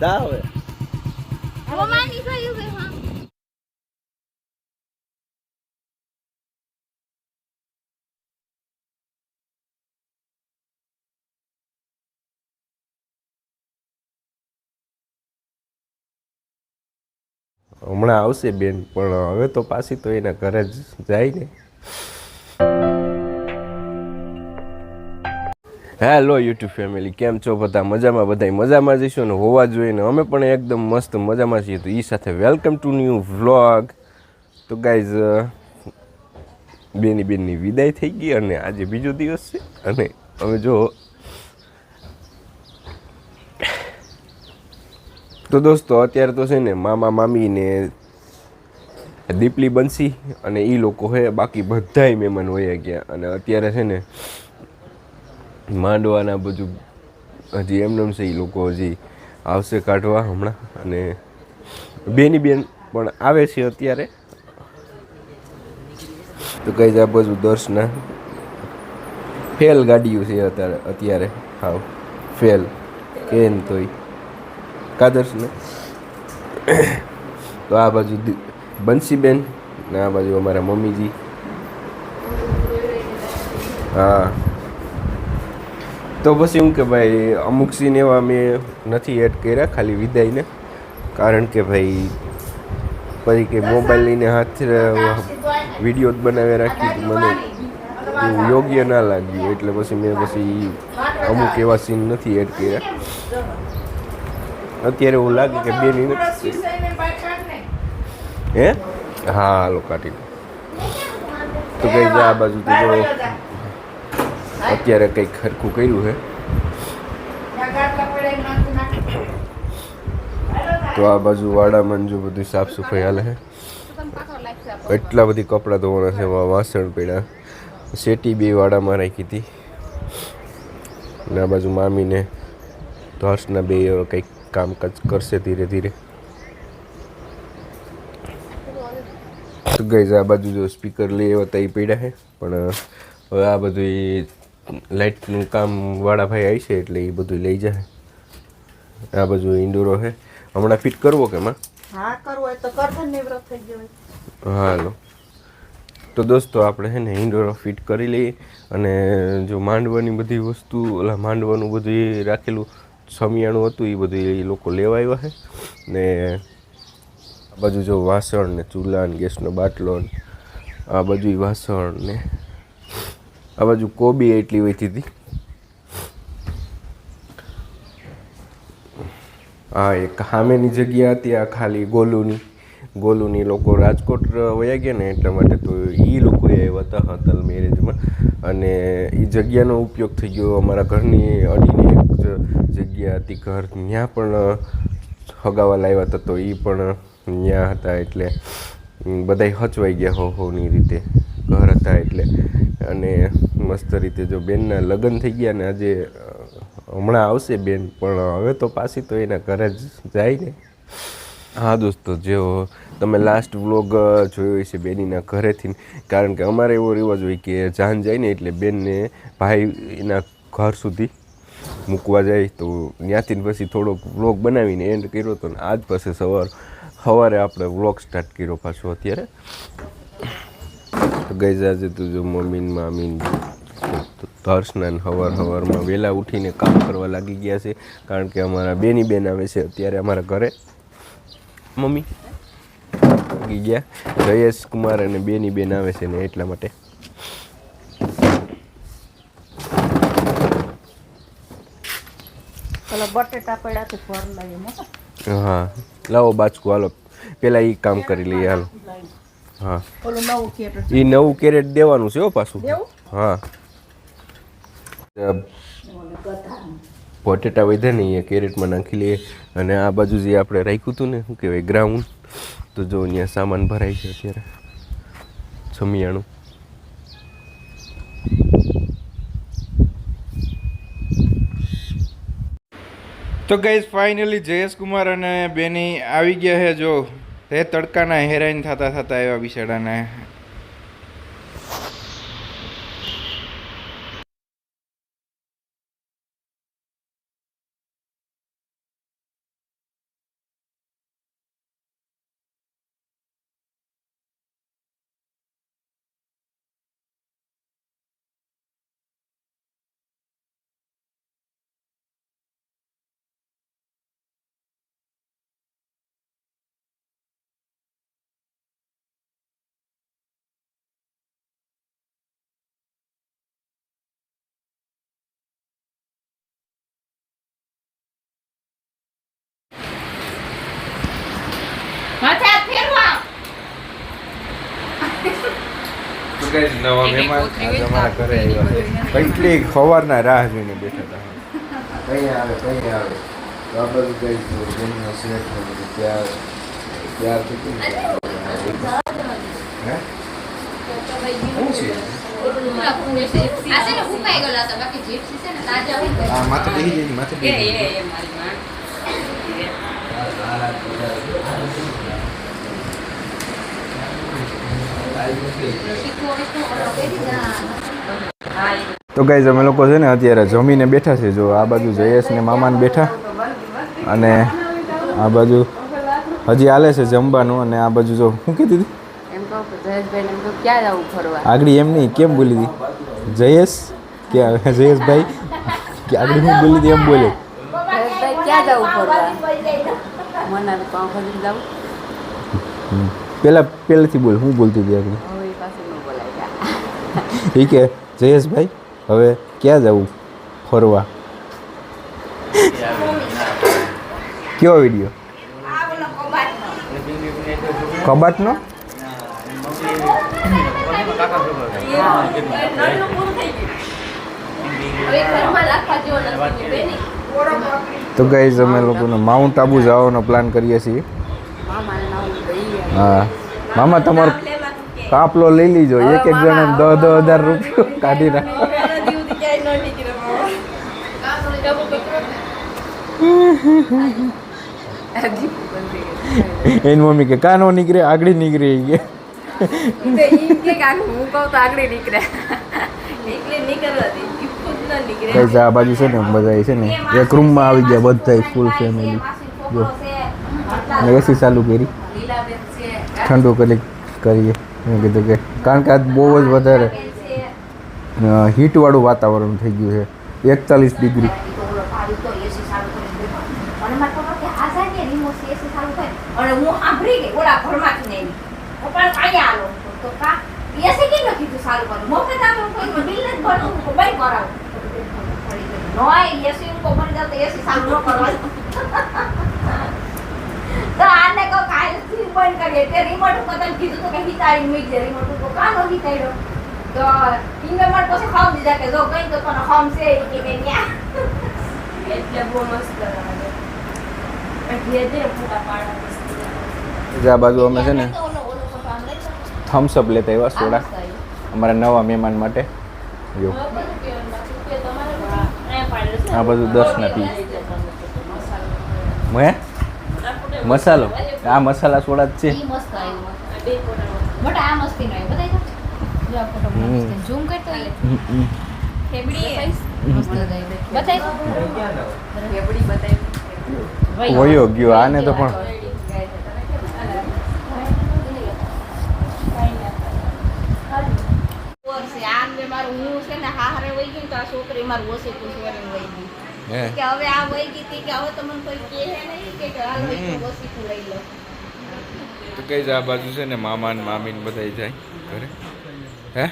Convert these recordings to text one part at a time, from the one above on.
જા હવે રોમાની થયું કે હા હમણાં આવશે બેન પણ હવે તો પાછી તો એના ઘરે જ જાય ને. હેલો યુટ્યુબ ફેમિલી કેમ છો? બધા મજામાં બધા મજામાં જઈશું ને હોવા જોઈએ ને અમે પણ એકદમ મસ્ત મજામાં છીએ. તો એ સાથે વેલકમ ટુ ન્યૂ વ્લોગ તો ગાઈઝ બેની બેનની વિદાય થઈ ગઈ અને આજે બીજો દિવસ છે. અને અમે જો, તો દોસ્તો અત્યારે તો છે ને મામા, મામી ને દીપલી બંસી અને એ લોકો હોય બાકી બધાય મહેમાન હોય ગયા. અને અત્યારે છે ને માંડવાના બધું હજી એમનેમ છે એ લોકો હજી આવશે કાઢવા હમણાં. અને બેની બેન પણ આવે છે અત્યારે. તો કઈ આ બાજુ દર્શના. ફેલ ગાડીઓ છે અત્યારે અત્યારે. હાવ, ફેલ. કેન તોય. કાદર્શ ને તો આ બાજુ બંસીબેન ને આ બાજુ અમારા મમ્મીજી. હા. તો પછી શું કે ભાઈ, અમુક સીન એવા મેં નથી એડ કર્યા, ખાલી વિદાયને. કારણ કે ભાઈ, પછી કે મોબાઈલ લઈને હાથ વીડિયો જ બનાવી રાખી મને. એવું યોગ્ય ના લાગ્યું. એટલે પછી મેં પછી અમુક એવા સીન નથી એડ કર્યા. અત્યારે એવું લાગે કે બે નથી હે? હા, હાલો, કાઢી. તો કઈ આ બાજુ તો અત્યારે કંઈક ખરખું કર્યું છે તો આ બાજુ વાડામાં જો બધું સાફ સફાઈ હાલે છે એટલા બધી કપડાં ધોવાના છે વાસણ પડ્યા શેટી બે વાડામાં રાખી હતી. અને આ બાજુ મામીને હર્ષના બે કંઈક કામકાજ કરશે ધીરે ધીરે. ગઈ આ બાજુ જો સ્પીકર લઈ એવા તઈ પડ્યા છે પણ હવે આ બધું લાઇટનું કામ વાળા ભાઈ આવી છે એટલે એ બધું લઈ જાય. આ બાજુ ઇન્ડોરો છે હમણાં ફિટ કરવો કે માં? હા કરવો તો કરજો નિવૃત્ત થઈ ગયો હાલો. તો દોસ્તો આપણે છે ને ઇન્ડોરો ફિટ કરી લઈએ અને જો માંડવાની બધી વસ્તુ ઓલા માંડવાનું બધું એ રાખેલું સમિયાણું હતું એ બધું એ લોકો લેવા આવ્યા છે ને આ બાજુ જો વાસણ ને ચૂલા ને ગેસનો બાટલો ને આ બાજુ વાસણ ને આ બાજુ કોબી એટલી વધી હતી. હા એક સામેની જગ્યા હતી, આ ખાલી ગોલુની. ગોલુની લોકો રાજકોટ વયા ગયા ને એટલા માટે તો એ લોકો આવ્યા હતા હતલ મેરેજમાં. અને એ જગ્યાનો ઉપયોગ થઈ ગયો. અમારા ઘરની અડીને એક જગ્યા હતી ઘર. ત્યાં પણ હગાવા લાવ્યા હતા તો એ પણ ત્યાં હતા એટલે બધાય હચવાઈ ગયા હોની રીતે. ઘર હતા એટલે. અને મસ્ત રીતે જો બેનના લગ્ન થઈ ગયા ને આજે હમણાં આવશે બેન, પણ હવે તો પાછી તો એના ઘરે જ જાય ને. હા દોસ્તો જેઓ તમે લાસ્ટ વ્લોગ જોયો હશે બેનીના ઘરેથી કારણ કે અમારે એવો રિવાજ હોય કે જાન જાય ને એટલે બેનને ભાઈ એના ઘર સુધી મૂકવા જાય. તો ત્યાંથી પછી થોડોક વ્લોગ બનાવીને એન્ડ કર્યો હતો ને, આજ પછી સવાર, સવારે આપણે વ્લોગ સ્ટાર્ટ કર્યો પાછો અત્યારે. તો ગઈ જાજે તું જો મમ્મી મામીન મામી ને હર્ષના ને હવાર હવારમાં વહેલા ઉઠીને કામ કરવા લાગી ગયા છે. કારણ કે અમારા બેની બેન આવે છે અત્યારે અમારા ઘરે. મમ્મી? લાગી ગયા. જયેશ કુમાર અને બેની બેન આવે છે ને એટલા મોટા. હા લાવો બાચકું હાલો. પેલા એ કામ કરી લઈએ હાલો. હા. ઓલું નવું થિયેટર એ નવું કેરેટ દેવાનું છે હો પાછું. હા. પોટેટા વધે ને અહીંયા કેરેટમાં નાખી લઈએ. અને આ બાજુ જે આપણે રાખ્યું હતું ને શું કહેવાય ગ્રાઉન્ડ તો જો અહીંયા સામાન ભરાય છે અત્યારે. સમિયાણું તો ગઈઝ ફાઇનલી જયેશ કુમાર અને બેની આવી ગયા છે જો. તે તડકાના હેરાન થતા થતા એવા બિચારાને કઈ નવા મહેમાન આજે અમારા ઘરે આવ્યા છે કેટલી ખવારના રાહ જોઈને બેઠા હતા કઈ આવે કઈ આવે તો આ બધું કઈ જેમનો સેટ ને બધું ત્યાર ત્યાર કેટલું હે શું આ છે ને ઉકાઈ ગયેલા હતા બાકી જીપ્સી છે ને તાજા હોય ને આ માથે બેસી જાય માથે બેસી જાય શીખવો હોય તો ગાઈઝ અમે લોકો છે ને અત્યારે જમીને બેઠા છે જો આ બાજુ જયેશ ને મામાને બેઠા. અને આ બાજુ હજી હાલે છે જમવાનું અને આ બાજુ જો શું કીધી હતી? ક્યાં આગળ એમ નહીં કેમ બોલી હતી? જયેશ? કે જયેશભાઈ? કે આગળ હું બોલી હતી એમ બોલે. ક્યાં જવું ફરવા? મને પેલા પહેલેથી બોલ હું બોલતી હતી આગળ? એ કે જયેશભાઈ હવે ક્યાં જવું? ફરવા. કયો વીડિયો? કબાટનો? તો ગાઈઝ અમે લોકોને માઉન્ટ આબુ જવાનો પ્લાન કરીએ છીએ. હા. મામા તમારો કાપલો લઈ લીજો. એક એક જણા દસ દસ હજાર રૂપિયો કાઢી નાખો એની મમ્મી કે કાનો નીકળે? આગળ નીકળે. ઈ કે. આ બાજુ છે ને બધા છે ને એક રૂમમાં આવી ગયા બધા ફૂલ ફેમિલી જો એસી ચાલુ કરી. ઠંડુ કરી કરીએ મેં કીધું કે કારણ કે આજ બહુ જ વધારે હીટવાળું વાતાવરણ થઈ ગયું છે એકતાલીસ ડિગ્રી અને હું સાંભળી ગઈ ઓલા ઘરમાંથી નહીં પણ કાંઈ આલો તો કા એસી કેમ નથી કીધું સારું કરું મફત આપણે કોઈ બિલ જ ભરવું તો બંધ કરાવું નોય એસી હું ભરી જાવ તો એસી સારું ન કરવાનું તો આને કહો કાલથી બંધ કરીએ તે રિમોટ ઉપર તને કીધું તો કે હિતાડી મૂકી દે રિમોટ ઉપર. કાનો હિતાડ્યો તો ઇન્મે માર પછી ખાવ દીધા કે જો કઈ તો તને હમ છે કે બેન યા એટલે બહુ મસ્ત લાગે. આ બાજુ અમે છે ને. થમ્સઅપ લેતા એવા સોડા. અમારા નવા મહેમાન માટે. જો. આ બધું દસના પી હે મસાલો? આ મસાલા સોડા જ છે મસ્ત આ મસ્તી નો બતાવી જો આ ફોટો ઝૂમ કરતો એટલે હમ, હમ. ફેબડી મસ્ત બતાવી વયો ગયો આને તો પણ આમ મારું હું છે ને હારે વહી ગયું તો આ છોકરી મારું ઓછી પૂછવાની વહી ગઈ કે હવે આ વહી ગઈ હતી કે હવે તમને કોઈ કહે નહીં કે હાલ વહી તો ઓછી લઈ લો. તો કઈ આ બાજુ છે ને મામા ને મામી ને બધા જાય ઘરે. હે?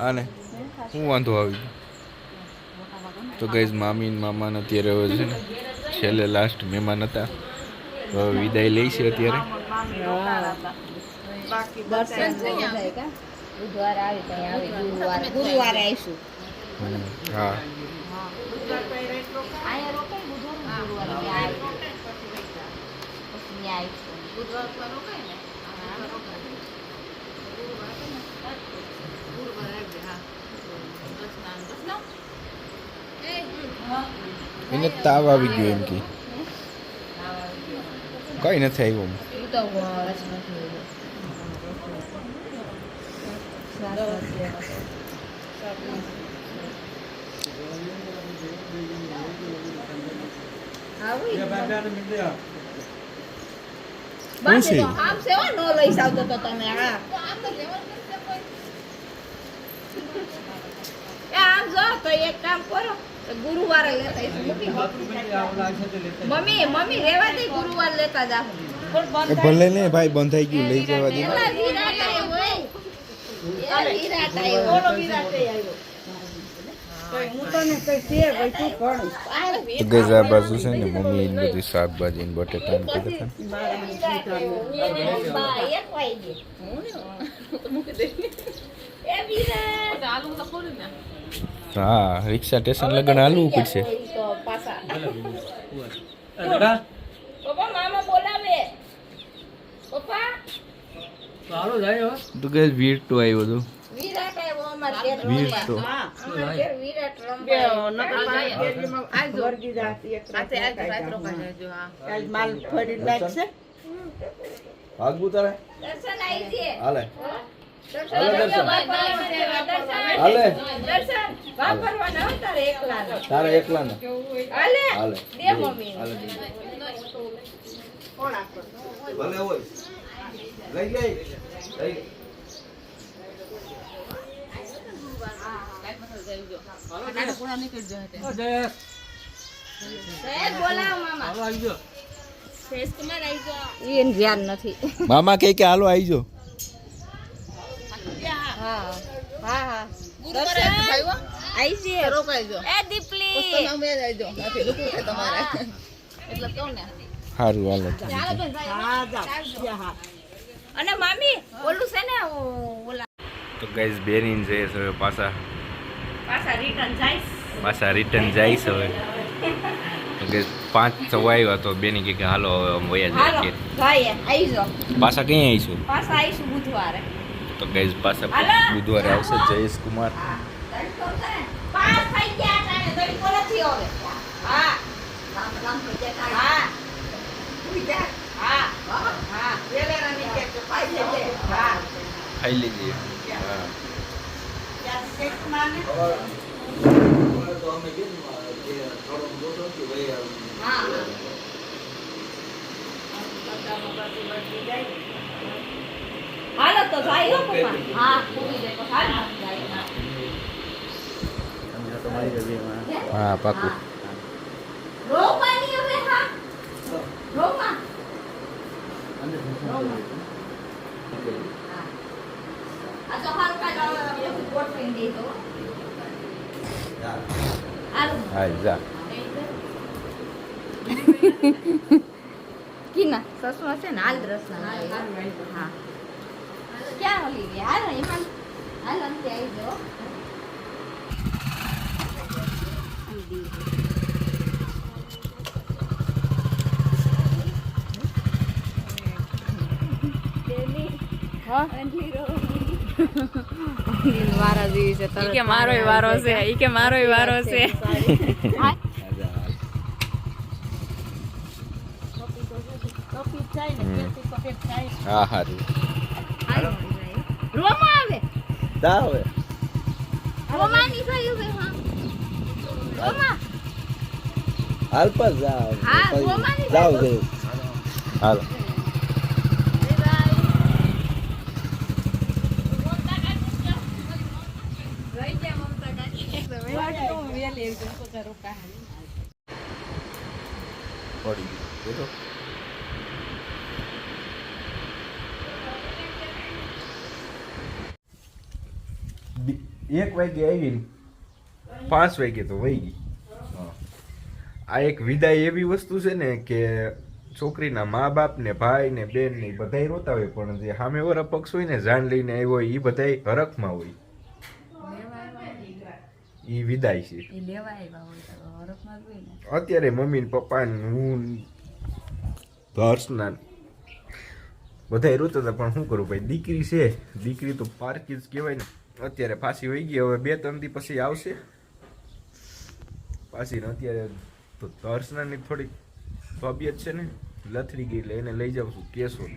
આને શું વાંધો આવી તો ગઈ મામી ને મામા ને અત્યારે હવે છે ને છેલ્લે લાસ્ટ મહેમાન હતા. તો હવે વિદાય લઈ છે અત્યારે. આવી ગુરુવારે. ગુરુવારે આવીશું હા. એને તાવ આવી ગયો એમ કે. કઈ નથી આવ્યું ઈ તો વરસ નથી શું છે? આમ સેવા નો લઈ આવતો તો તમે હા એ આમ જો તો એક કામ કરો તો ગુરુવારે. મમ્મી મમ્મી રેવા દે ગુરુવાર લેતા જાવ એ ભલે ને ભાઈ બંધાઈ ગયું લઈ જવા દે. તું ભણ તો ગઈ આ બાજુ છે ને મમ્મી એની બધી શાકભાજી ને બટેટા ને કીધું બા, એક વાગી. એ વિરાટ. હા રિક્ષા સ્ટેશન લગન હાલવું પડશે એ તો પાછા. પપ્પા મામા બોલાવે પપ્પા તો ગઈ વીર તો આવ્યો હતો હાલે. તારે એકલા ને હાલે. હાલે. દે લઈ હાલે મામા એને ધ્યાન નથી મામા કે કે હાલો આવી જો હા હા હા આવી છે એ દીપલી સારું હાલો. હા જા હા અને મામી ઓલું છે ને ઓલા તો ગાઈઝ બેરીન છે પાછા. પાછા રિટર્ન જઈશ. હવે. તો પાંચ સવા આવ્યા તો બેની કે કે હાલો હવે આમ વયા જાય પાછા ક્યાં આવીશું પાછા આવીશું બુધવારે. તો ગાઈઝ પાછા બુધવારે આવશે જયેશ કુમાર. ખાઈ લીધી હા. હાલો તો જાય હા હા પાકું. રોવાની હવે હા. રોમાં. રોમાં. હા. હા છે ને હાલ રસના હા ક્યાં ઓલી ગયા હાલ એમાં હાલ અંતે આવી જાઓ મારા જેવી છે ઈ કે મારોય વારો છે ઈ કે મારોય વારો છે. હા. સારું રોમા આવે. જા હવે. હા. રોમા. હાલ પર જા હા, ગોમાની જાવ જાય. એક વાગે આવી પાંચ વાગે તો વહી ગઈ. આ એક વિદાય એવી વસ્તુ છે ને કે છોકરીના મા બાપ ને ભાઈ ને બેન ને બધાય રોતા હોય, પણ જે સામે વાળા પક્ષ હોય ને જાન લઈને આવ્યો હોય એ બધાય હરખમાં હોય. ઈ વિદાય છે. અત્યારે મમ્મી ને. પપ્પા ને હું હર્ષના ને બધાય રોતા હતા પણ શું કરું ભાઈ? દીકરી છે. દીકરી તો પારકી જ કહેવાય ને. અત્યારે પાછી વહી ગઈ હવે બે ત્રણ દી પછી આવશે. પાછી ને અત્યારે તો હર્ષનાની થોડીક તબિયત છે ને લથડી ગઈ એટલે એને લઈ જાઉં છું કેશોદ